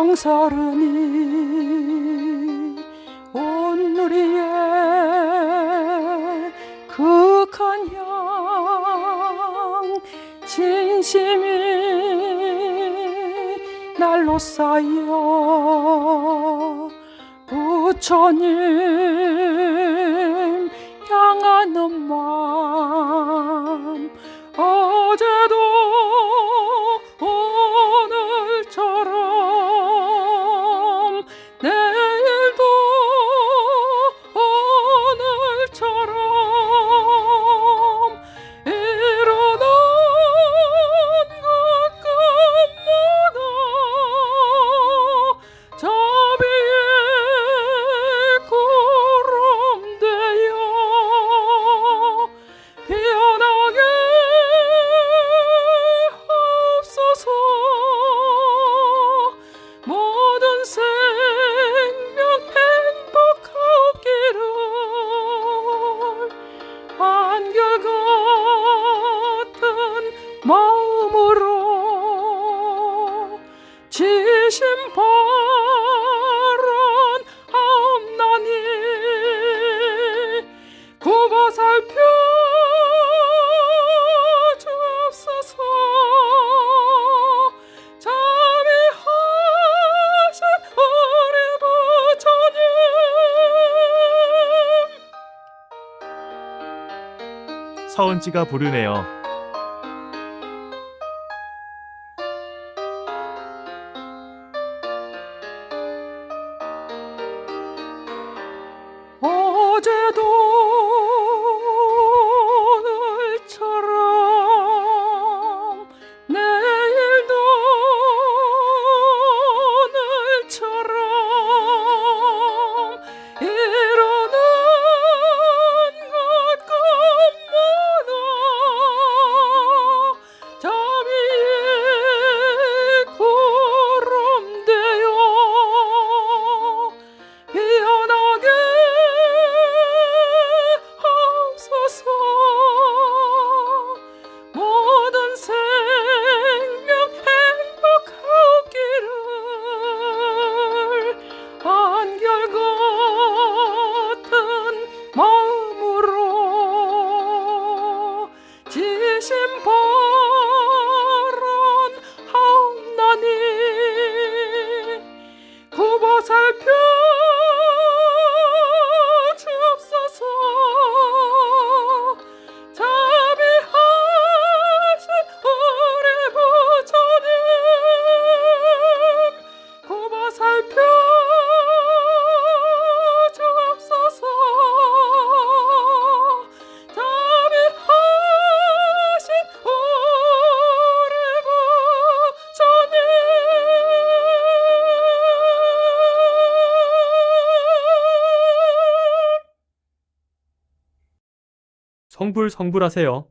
양서름이 온 우리의 극한 향 진심이 날로 쌓여 부처님 향하는 마음 어제도 서은지가 부르네요. 어제도 성불 성불하세요.